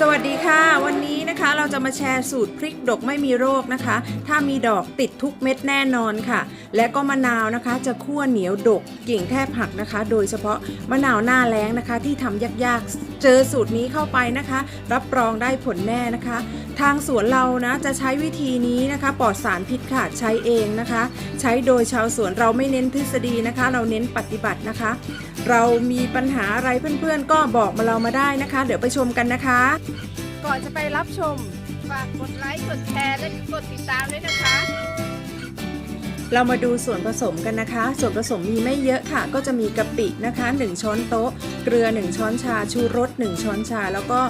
สวัสดีค่ะ วันนี้ นะคะ เราจะมาแชร์สูตรพริกดกไม่มีโรคนะคะ ถ้ามีดอกติดทุกเม็ดแน่นอนค่ะ และก็มะนาวนะคะ จะคั่วเหนียวดกกิ่งแทบหักนะคะ โดยเฉพาะมะนาวหน้าแล้งนะคะ ที่ทำยากๆ เจอสูตรนี้เข้าไปนะคะ รับรองได้ผลแน่นะคะ ทางสวนเรานะจะใช้วิธีนี้นะคะปลอดสารพิษค่ะใช้เองนะคะ ใช้โดยชาวสวนเราไม่เน้นทฤษฎีนะคะ เราเน้นปฏิบัตินะคะ เรามีปัญหาอะไรเพื่อนๆ ก็บอกมาเรามาได้นะคะ เดี๋ยวไปชมกันนะคะ ก่อนจะไปรับชม ฝากกดไลค์ กดแชร์และกดติดตามด้วยนะคะ เรามาดูส่วนผสมกันนะคะ ส่วนผสมมีไม่เยอะค่ะ ก็จะมีกะปินะคะ 1 ช้อนโต๊ะ เกลือ 1 ช้อนชา ชูรส 1 ช้อนชา แล้วก็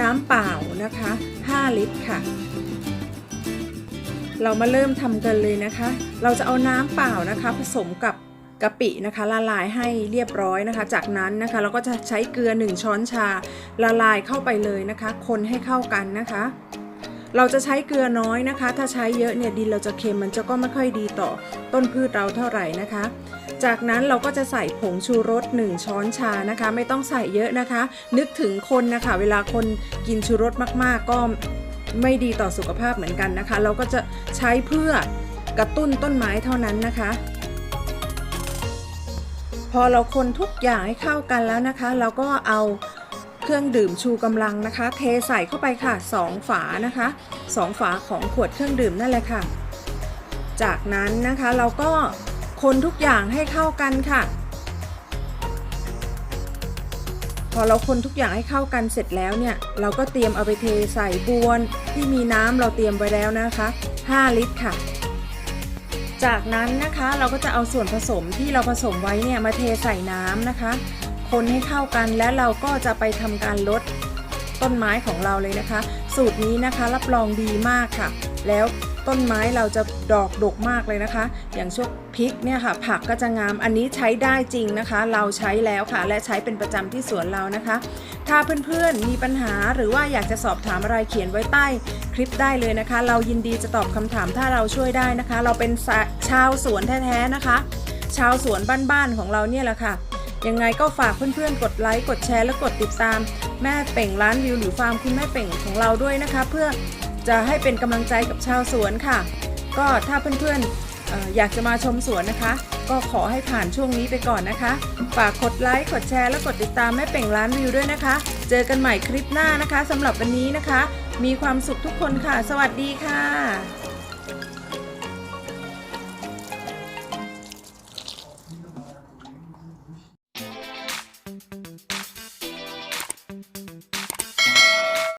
น้ำเปล่านะคะ 5 ลิตรค่ะเรามาเริ่มทำกันเลยนะคะ เราจะเอาน้ำเปล่านะคะ ผสมกับ กะปินะคะละลายให้เรียบร้อยนะคะ จากนั้นนะคะเราก็จะใช้เกลือ 1 ช้อนชาละลายเข้าไปเลยนะคะ คนให้เข้ากันนะคะ เราจะใช้เกลือน้อยนะคะ ถ้าใช้เยอะเนี่ยดินเราจะเค็มมันจะก็ไม่ค่อยดีต่อต้นพืชเราเท่าไหร่นะคะ จากนั้นเราก็จะใส่ผงชูรส 1 ช้อนชานะคะ ไม่ต้องใส่เยอะนะคะ นึกถึงคนนะคะ เวลาคนกินชูรสมากๆ ก็ไม่ดีต่อสุขภาพเหมือนกันนะคะ เราก็จะใช้เพื่อกระตุ้นต้นไม้เท่านั้นนะคะ อเราคนทุกอย่างให้เข้ากันแล้วนะคะ เราก็เอาเครื่องดื่มชูกำลังนะคะ เทใส่เข้าไปค่ะ 2 ฝานะคะ 2 ฝาของขวดเครื่องดื่มนั่นแหละค่ะ จากนั้นนะคะเราก็คนทุกอย่างให้เข้ากันค่ะ พอเราคนทุกอย่างให้เข้ากันเสร็จแล้วเนี่ย เราก็เตรียมเอาไปเทใส่บวนที่มีน้ำเราเตรียมไว้แล้วนะคะ 5 ลิตรค่ะ จากนั้นนะคะเราก็จะเอาส่วนผสมที่เราผสมไว้เนี่ยมาเทใส่น้ำนะคะ คนให้เข้ากันและเราก็จะไปทำการลดต้นไม้ของเราเลยนะคะ สูตรนี้นะคะรับรองดีมากค่ะ แล้ว ต้นไม้เราจะดอกดกมากเลยนะคะ อย่างช่วงพริกเนี่ยค่ะ ผักก็จะงามอันนี้ใช้ได้จริงนะคะ เราใช้แล้วค่ะ และใช้เป็นประจำที่สวนเรานะคะ ถ้าเพื่อนๆมีปัญหาหรือว่าอยากจะสอบถามอะไรเขียนไว้ใต้คลิปได้เลยนะคะ เรายินดีจะตอบคำถามถ้าเราช่วยได้นะคะ เราเป็นชาวสวนแท้ๆนะคะ ชาวสวนบ้านๆของเราเนี่ยแหละค่ะยังไงก็ฝากเพื่อนๆ กดไลค์ กดแชร์ และกดติดตาม แม่เป่งร้านวิวหรือฟาร์มคุณแม่เป่งของเราด้วยนะคะ เพื่อ จะให้เป็นกำลังใจกับชาวสวนค่ะ ก็ถ้าเพื่อนๆออยากจะมาชมสวนนะคะ ก็ขอให้ผ่านช่วงนี้ไปก่อนนะคะ ฝากกดไลค์กดแชร์และกดติดตามแม่เป่งร้านวิวด้วยนะคะ เจอกันใหม่คลิปหน้านะคะสำหรับวันนี้นะคะ มีความสุขทุกคนค่ะ สวัสดีค่ะ